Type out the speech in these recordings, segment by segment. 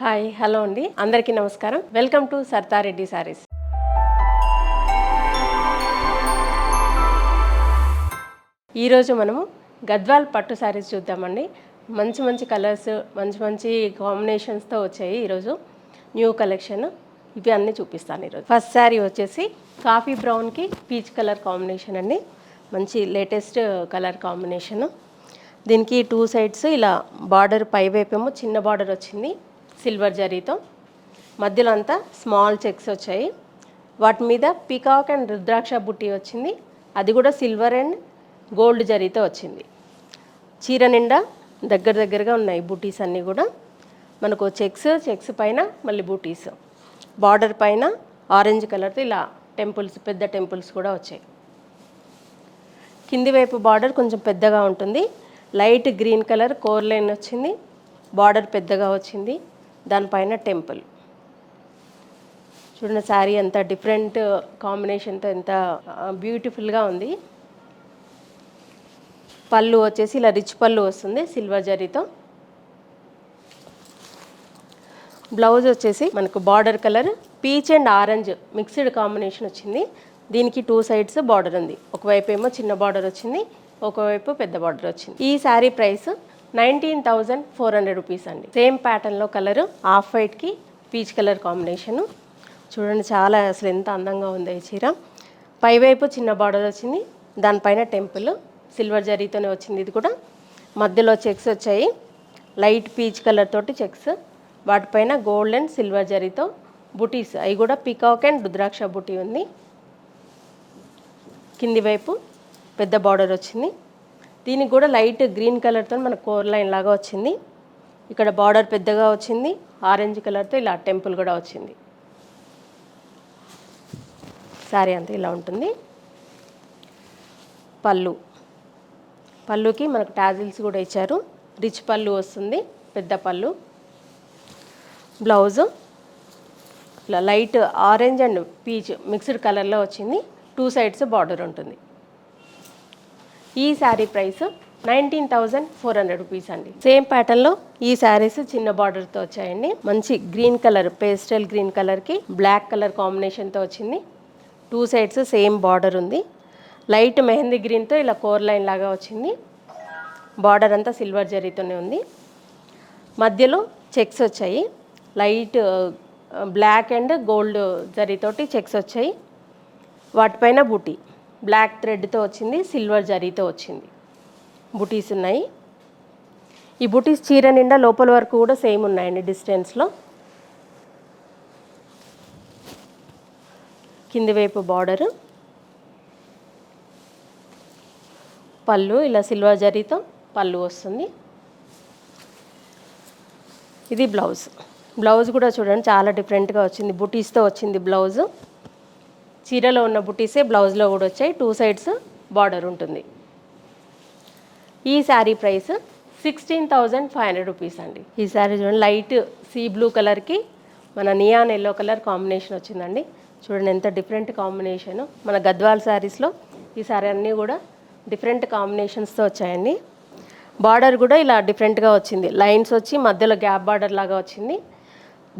Hi hello అండి. అందరికీ నమస్కారం. Welcome to Sarthareddy sarees. ఈరోజు మనము గద్వాల్ పట్టు శారీస్ చూద్దామండి. మంచి మంచి కలర్స్ మంచి మంచి కాంబినేషన్స్తో వచ్చాయి ఈరోజు. న్యూ కలెక్షన్ ఇవి అన్నీ చూపిస్తాను ఈరోజు. ఫస్ట్ శారీ వచ్చేసి కాఫీ బ్రౌన్కి పీచ్ కలర్ కాంబినేషన్ అండి. మంచి లేటెస్ట్ కలర్ కాంబినేషన్ దీనికి టూ సైడ్స్ ఇలా బార్డర్ పై వైపేమో చిన్న బార్డర్ వచ్చింది. సిల్వర్ జరీతో. మధ్యలో అంతా స్మాల్ చెక్స్ వచ్చాయి. వాటి మీద పికాక్ అండ్ రుద్రాక్ష బుట్టి వచ్చింది. అది కూడా సిల్వర్ అండ్ గోల్డ్ జరీతో వచ్చింది. చీర నిండా దగ్గర దగ్గరగా ఉన్నాయి బూటీస్ అన్నీ కూడా. మనకు చెక్స్ చెక్స్ పైన మళ్ళీ బూటీస్. బార్డర్ పైన ఆరెంజ్ కలర్తో ఇలా టెంపుల్స్ పెద్ద టెంపుల్స్ కూడా వచ్చాయి. కింది వైపు బార్డర్ కొంచెం పెద్దగా ఉంటుంది. Light green colour core line వచ్చింది. బార్డర్ పెద్దగా వచ్చింది. దానిపైన టెంపుల్. చూడండి శారీ ఎంత డిఫరెంట్ కాంబినేషన్తో ఎంత బ్యూటిఫుల్గా ఉంది. పళ్ళు వచ్చేసి ఇలా రిచ్ పళ్ళు వస్తుంది సిల్వర్ జరీతో. బ్లౌజ్ వచ్చేసి మనకు border colour peach and orange mixed combination వచ్చింది. దీనికి టూ సైడ్స్ బార్డర్ ఉంది. ఒకవైపు ఏమో చిన్న బార్డర్ వచ్చింది ఒకవైపు పెద్ద బార్డర్ వచ్చింది. ఈ sari price nineteen thousand four hundred rupees అండి. సేమ్ ప్యాటర్న్లో కలరు ఆఫ్ వైట్కి పీచ్ కలర్ కాంబినేషను. చూడండి చాలా అసలు ఎంత అందంగా ఉంది ఈ చీర. పైవైపు చిన్న బార్డర్ వచ్చింది దానిపైన టెంపుల్ సిల్వర్ జరీతోనే వచ్చింది ఇది కూడా. మధ్యలో చెక్స్ వచ్చాయి లైట్ పీచ్ కలర్ తోటి చెక్స్. వాటిపైన గోల్డ్ అండ్ సిల్వర్ జరీతో బుటీస్ అవి కూడా పికాక్ అండ్ రుద్రాక్ష బుటీ ఉంది. కింది వైపు పెద్ద బార్డర్ వచ్చింది. దీనికి కూడా లైట్ గ్రీన్ కలర్తో మన కోర్ లైన్ లాగా వచ్చింది. ఇక్కడ బార్డర్ పెద్దగా వచ్చింది. ఆరెంజ్ కలర్తో ఇలా టెంపుల్ కూడా వచ్చింది. శారీ అంతా ఇలా ఉంటుంది. పళ్ళు. పళ్ళుకి మనకు టాజిల్స్ కూడా ఇచ్చారు. రిచ్ పళ్ళు వస్తుంది. పెద్ద పళ్ళు. బ్లౌజు. ఇలా light orange and peach mixed కలర్లో వచ్చింది. టూ సైడ్స్ బార్డర్ ఉంటుంది. ఈ sari price nineteen thousand four hundred rupees అండి. సేమ్ ప్యాటర్న్లో ఈ శారీస్ చిన్న బార్డర్తో వచ్చాయండి. మంచి గ్రీన్ కలర్ పేస్టల్ గ్రీన్ కలర్కి బ్లాక్ కలర్ కాంబినేషన్తో వచ్చింది. టూ సైడ్స్ సేమ్ బార్డర్ ఉంది. లైట్ మెహందీ గ్రీన్తో ఇలా కోర్ లైన్ లాగా వచ్చింది. బార్డర్ అంతా సిల్వర్ జరీతోనే ఉంది. మధ్యలో చెక్స్ వచ్చాయి. లైట్ బ్లాక్ అండ్ గోల్డ్ జరీతోటి చెక్స్ వచ్చాయి. వాటిపైన బూటీ. బ్లాక్ థ్రెడ్తో వచ్చింది సిల్వర్ జరీతో వచ్చింది. బుటీస్ ఉన్నాయి. ఈ బుటీస్ చీర నిండా లోపల వరకు కూడా సేమ్ ఉన్నాయండి డిస్టెన్స్లో. కింది వైపు బార్డరు. పళ్ళు ఇలా సిల్వర్ జరీతో పళ్ళు వస్తుంది. ఇది బ్లౌజ్. బ్లౌజ్ కూడా చూడండి చాలా డిఫరెంట్గా వచ్చింది. బుటీస్తో వచ్చింది బ్లౌజు. చీరలో ఉన్న బుటీసే బ్లౌజ్లో కూడా వచ్చాయి. టూ సైడ్స్ బార్డర్ ఉంటుంది. ఈ sari price sixteen thousand five hundred rupees అండి. ఈ శారీ చూడండి లైట్ సీ బ్లూ కలర్కి మన నియాన్ ఎల్లో కలర్ కాంబినేషన్ వచ్చిందండి. చూడండి ఎంత డిఫరెంట్ కాంబినేషన్. మన గద్వాల్ శారీస్లో ఈ శారీ అన్నీ కూడా డిఫరెంట్ కాంబినేషన్స్తో వచ్చాయండి. బార్డర్ కూడా ఇలా డిఫరెంట్గా వచ్చింది. లైన్స్ వచ్చి మధ్యలో గ్యాప్ బార్డర్ లాగా వచ్చింది.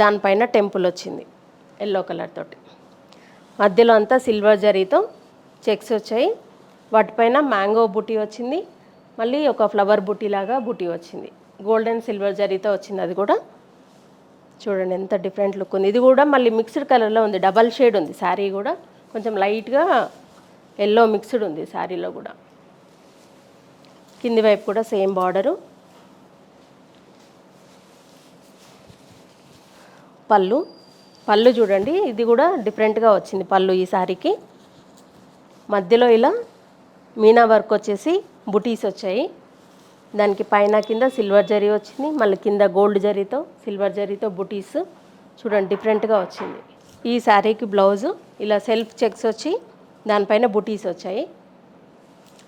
దానిపైన టెంపుల్ వచ్చింది ఎల్లో కలర్ తోటి. మధ్యలో అంతా సిల్వర్ జరీతో చెక్స్ వచ్చాయి. వాటిపైన మ్యాంగో బుటీ వచ్చింది. మళ్ళీ ఒక ఫ్లవర్ బుటీ లాగా బుటీ వచ్చింది. గోల్డెన్ సిల్వర్ జరీతో వచ్చింది అది కూడా. చూడండి ఎంత డిఫరెంట్ లుక్ ఉంది. ఇది కూడా మళ్ళీ మిక్స్డ్ కలర్లో ఉంది. డబల్ షేడ్ ఉంది. శారీ కూడా. కొంచెం లైట్గా ఎల్లో మిక్స్డ్ ఉంది శారీలో కూడా. కింది వైపు కూడా సేమ్ బార్డరు పళ్ళు. పళ్ళు చూడండి ఇది కూడా డిఫరెంట్గా వచ్చింది పళ్ళు ఈ శారీకి మధ్యలో ఇలా మీనా వర్క్ వచ్చేసి బుటీస్ వచ్చాయి. దానికి పైన కింద సిల్వర్ జరీ వచ్చింది మళ్ళీ కింద గోల్డ్ జరీతో సిల్వర్ జరీతో బుటీస్ చూడండి డిఫరెంట్గా వచ్చింది. ఈ శారీకి బ్లౌజు ఇలా సెల్ఫ్ చెక్స్ వచ్చి దానిపైన బుటీస్ వచ్చాయి.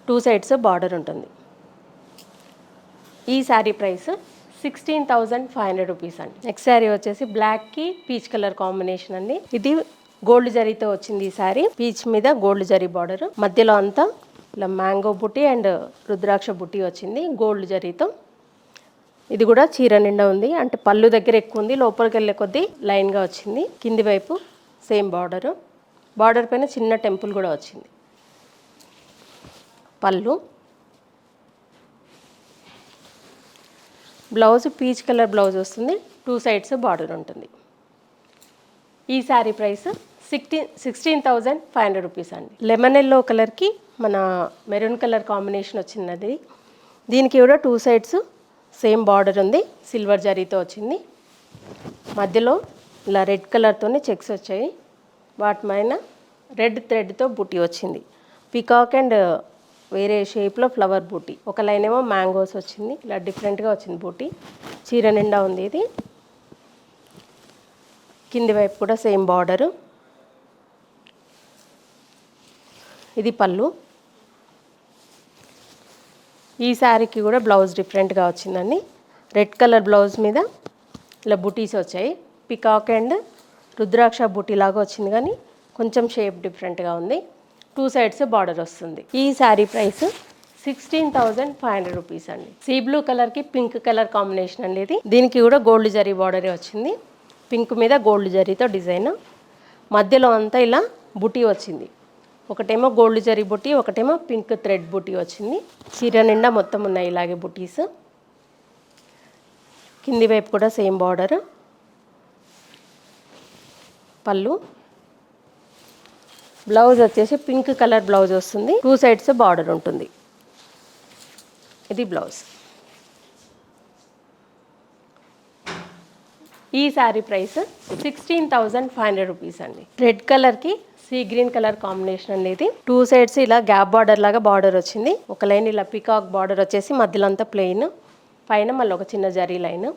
టూ సైడ్స్ బార్డర్ ఉంటుంది. ఈ sari price sixteen thousand five hundred rupees అండి. నెక్స్ట్ శారీ వచ్చేసి బ్లాక్కి పీచ్ కలర్ కాంబినేషన్ అండి. ఇది గోల్డ్ జరీతో వచ్చింది ఈ శారీ పీచ్ మీద గోల్డ్ జరీ బార్డర్ మధ్యలో అంతా ఇలా మ్యాంగో బుట్టి అండ్ రుద్రాక్ష బుట్టి వచ్చింది గోల్డ్ జరీతో. ఇది కూడా చీర నిండా ఉంది. అంటే పళ్ళు దగ్గర ఎక్కువ ఉంది. లోపలికి వెళ్ళే కొద్దీ లైన్గా వచ్చింది. కింది వైపు సేమ్ బార్డరు బార్డర్ పైన చిన్న టెంపుల్ కూడా వచ్చింది. పళ్ళు. బ్లౌజ్ పీచ్ కలర్ బ్లౌజ్ వస్తుంది. టూ సైడ్స్ బార్డర్ ఉంటుంది. ఈ sari price sixteen sixteen thousand five hundred rupees అండి. లెమన్ ఎల్లో కలర్కి మన మెరూన్ కలర్ కాంబినేషన్ వచ్చింది దీనికి కూడా టూ సైడ్స్ సేమ్ బార్డర్ ఉంది. సిల్వర్ జరీతో వచ్చింది. మధ్యలో ఇలా రెడ్ కలర్తోనే చెక్స్ వచ్చాయి. వాటి పైన రెడ్ థ్రెడ్తో బుట్టి వచ్చింది. పికాక్ అండ్ వేరే షేప్లో ఫ్లవర్ బూటీ. ఒక లైన్ ఏమో మ్యాంగోస్ వచ్చింది ఇలా డిఫరెంట్గా వచ్చింది బూటీ. చీర నిండా ఉంది ఇది. కింది వైపు కూడా సేమ్ బార్డరు. ఇది పళ్ళు. ఈ శారీకి కూడా బ్లౌజ్ డిఫరెంట్గా వచ్చిందండి. రెడ్ కలర్ బ్లౌజ్ మీద ఇలా బుటీస్ వచ్చాయి. పికాక్ అండ్ రుద్రాక్ష బుటీ లాగా వచ్చింది కానీ కొంచెం షేప్ డిఫరెంట్గా ఉంది. టూ సైడ్స్ బార్డర్ వస్తుంది. ఈ sari price sixteen thousand five hundred rupees అండి. సీ బ్లూ కలర్కి పింక్ కలర్ కాంబినేషన్ అండి ఇది దీనికి కూడా గోల్డ్ జరీ బార్డరే వచ్చింది. పింక్ మీద గోల్డ్ జరీతో డిజైన్. మధ్యలో అంతా ఇలా బుటీ వచ్చింది. ఒకటేమో గోల్డ్ జరీ బుటీ ఒకటేమో పింక్ థ్రెడ్ బుటీ వచ్చింది. చీర నిండా మొత్తం ఉన్నాయి ఇలాగే బుటీస్. కింది వైపు కూడా సేమ్ బార్డర్. పళ్ళు. బ్లౌజ్ వచ్చేసి పింక్ కలర్ బ్లౌజ్ వస్తుంది. టూ సైడ్స్ బార్డర్ ఉంటుంది. ఇది బ్లౌజ్. ఈ sari price sixteen thousand five hundred rupees అండి. రెడ్ కలర్కి సీ గ్రీన్ కలర్ కాంబినేషన్ అండి ఇది టూ సైడ్స్ ఇలా గ్యాప్ బార్డర్ లాగా బార్డర్ వచ్చింది. ఒక లైన్ ఇలా పికాక్ బార్డర్ వచ్చేసి మధ్యలో అంతా ప్లెయిన్. పైన మళ్ళీ ఒక చిన్న జరీ లైన్.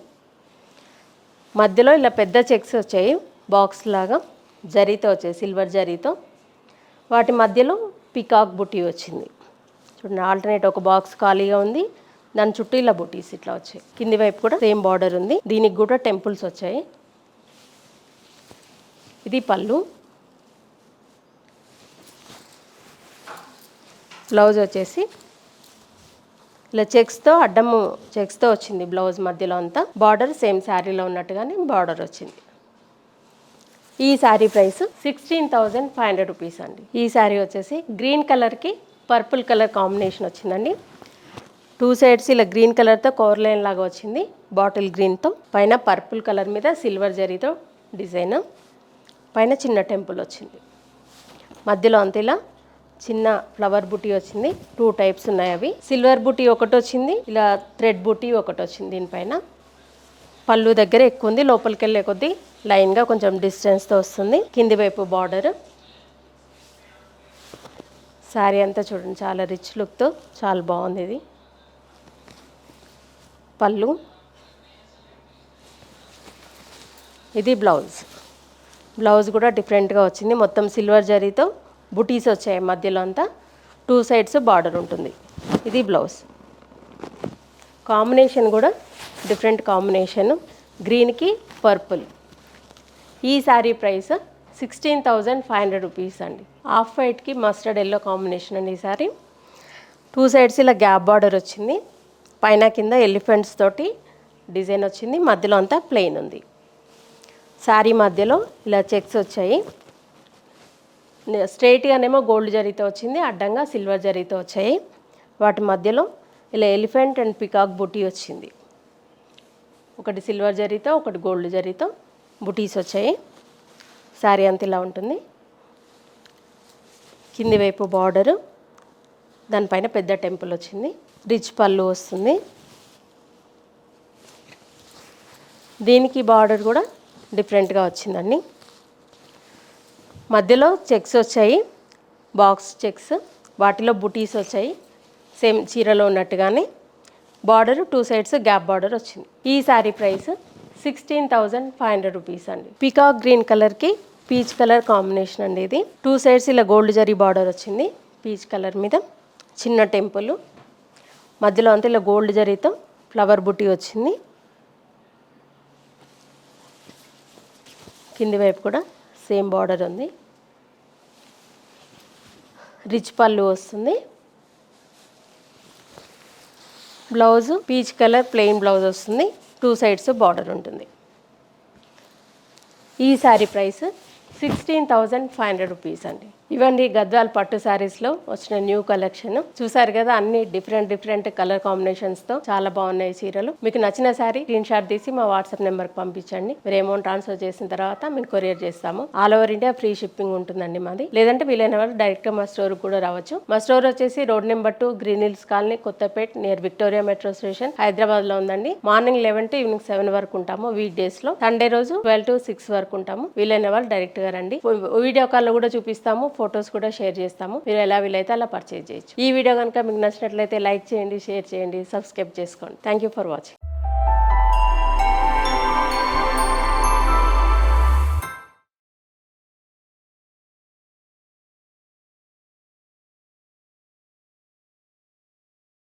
మధ్యలో ఇలా పెద్ద చెక్స్ వచ్చాయి. బాక్స్ లాగా. జరీతో వచ్చాయి సిల్వర్ జరీతో. వాటి మధ్యలో పికాక్ బుటీ వచ్చింది. చూడండి ఆల్టర్నేట్ ఒక బాక్స్ ఖాళీగా ఉంది. దాని చుట్టూ ఇలా బుటీస్ ఇట్లా వచ్చాయి. కింది వైపు కూడా సేమ్ బార్డర్ ఉంది. దీనికి కూడా టెంపుల్స్ వచ్చాయి. ఇది పళ్ళు. బ్లౌజ్ వచ్చేసి ఇలా చెక్స్తో అడ్డము చెక్స్తో వచ్చింది బ్లౌజ్ మధ్యలో అంతా. బార్డర్ సేమ్ శారీలో ఉన్నట్టుగానే బార్డర్ వచ్చింది. ఈ sari price sixteen thousand five hundred rupees అండి. ఈ శారీ వచ్చేసి గ్రీన్ కలర్కి పర్పుల్ కలర్ కాంబినేషన్ వచ్చిందండి. టూ సైడ్స్ ఇలా గ్రీన్ కలర్తో కోర్ లైన్ లాగా వచ్చింది. బాటిల్ గ్రీన్తో పైన పర్పుల్ కలర్ మీద సిల్వర్ జరీతో డిజైన్. పైన చిన్న టెంపుల్ వచ్చింది. మధ్యలో అంతేలా చిన్న ఫ్లవర్ బుటీ వచ్చింది. టూ టైప్స్ ఉన్నాయి అవి. సిల్వర్ బుటీ ఒకటి వచ్చింది. ఇలా థ్రెడ్ బుటీ ఒకటి వచ్చింది దీనిపైన. పళ్ళు దగ్గర ఎక్కువ ఉంది లోపలికి వెళ్ళే కొద్దీ లైన్గా కొంచెం డిస్టెన్స్తో వస్తుంది. కింది వైపు బార్డర్. శారీ అంతా చూడండి చాలా రిచ్ లుక్తో చాలా బాగుంది ఇది. పళ్ళు. ఇది బ్లౌజ్. బ్లౌజ్ కూడా డిఫరెంట్గా వచ్చింది. మొత్తం సిల్వర్ జరీతో బుటీస్ వచ్చాయి మధ్యలో అంతా. టూ సైడ్స్ బార్డర్ ఉంటుంది. ఇది బ్లౌజ్. కాంబినేషన్ కూడా డిఫరెంట్ కాంబినేషన్. గ్రీన్కి పర్పుల్. ఈ sari price sixteen thousand five hundred rupees అండి. ఆఫ్ వైట్కి మస్టర్డ్ ఎల్లో కాంబినేషన్ అండి ఈ శారీ. టూ సైడ్స్ ఇలా గ్యాప్ బార్డర్ వచ్చింది. పైన కింద ఎలిఫెంట్స్ తోటి డిజైన్ వచ్చింది. మధ్యలో అంతా ప్లెయిన్ ఉంది. శారీ మధ్యలో ఇలా చెక్స్ వచ్చాయి. స్ట్రైట్గానేమో గోల్డ్ జరీతో వచ్చింది. అడ్డంగా సిల్వర్ జరీతో వచ్చాయి. వాటి మధ్యలో ఇలా ఎలిఫెంట్ అండ్ పికాక్ బుటీ వచ్చింది. ఒకటి సిల్వర్ జరీతో ఒకటి గోల్డ్ జరీతో బుటీస్ వచ్చాయి. శారీ అంత ఇలా ఉంటుంది. కింది వైపు బార్డరు దానిపైన పెద్ద టెంపుల్ వచ్చింది. రిచ్ పళ్ళు వస్తుంది. దీనికి బార్డర్ కూడా డిఫరెంట్గా వచ్చిందండి. మధ్యలో చెక్స్ వచ్చాయి బాక్స్ చెక్స్ వాటిలో బుటీస్ వచ్చాయి. సేమ్ చీరలో ఉన్నట్టుగానే. Border two sides gap border వచ్చింది. ఈ sari price sixteen thousand five hundred rupees అండి. పీకాక్ గ్రీన్ కలర్కి పీచ్ కలర్ కాంబినేషన్ అండి ఇది. టూ సైడ్స్ ఇలా గోల్డ్ జరీ బార్డర్ వచ్చింది. పీచ్ కలర్ మీద చిన్న టెంపుల్. మధ్యలో అంతా ఇలా గోల్డ్ జరీతో ఫ్లవర్ బుట్టి వచ్చింది. కింది వైపు కూడా సేమ్ బార్డర్ ఉంది. రిచ్ పళ్ళు వస్తుంది. Blouse peach colour plain blouse వస్తుంది. టూ సైడ్స్ బార్డర్ ఉంటుంది. ఈ sari price sixteen thousand five hundred rupees అండి. ఇవండి గద్వాల్ పట్టు శారీస్లో వచ్చిన న్యూ కలెక్షన్ చూసారు కదా అన్ని డిఫరెంట్ డిఫరెంట్ కలర్ కాంబినేషన్స్తో చాలా బాగున్నాయి చీరలు. మీకు నచ్చిన శారీ స్క్రీన్ షాట్ తీసి మా వాట్సాప్ నెంబర్కి పంపించండి. మీరు అమౌంట్ ట్రాన్స్ఫర్ చేసిన తర్వాత మేము కొరియర్ చేస్తాము. All over India free shipping ఉంటుందండి మాది. లేదంటే వీలైన వాళ్ళు డైరెక్ట్గా మా స్టోర్ కూడా రావచ్చు. మా స్టోర్ వచ్చేసి road number two green hills colony Kothapet near Victoria metro station హైదరాబాద్లో ఉందండి. Morning eleven to evening seven వరకు ఉంటాము వీక్ డేస్లో. సండే రోజు ట్వెల్వ్ టు సిక్స్ వరకు ఉంటాము. వీలైన వాళ్ళు డైరెక్ట్గా రండి. వీడియో కాల్లో కూడా చూపిస్తాము. ఫొటోస్ కూడా షేర్ చేస్తాము. మీరు ఎలా వీలైతే అలా పర్చేజ్ చేయొచ్చు. ఈ వీడియో కనుక మీకు నచ్చినట్లయితే లైక్ చేయండి షేర్ చేయండి సబ్స్క్రైబ్ చేసుకోండి. Thank you for watching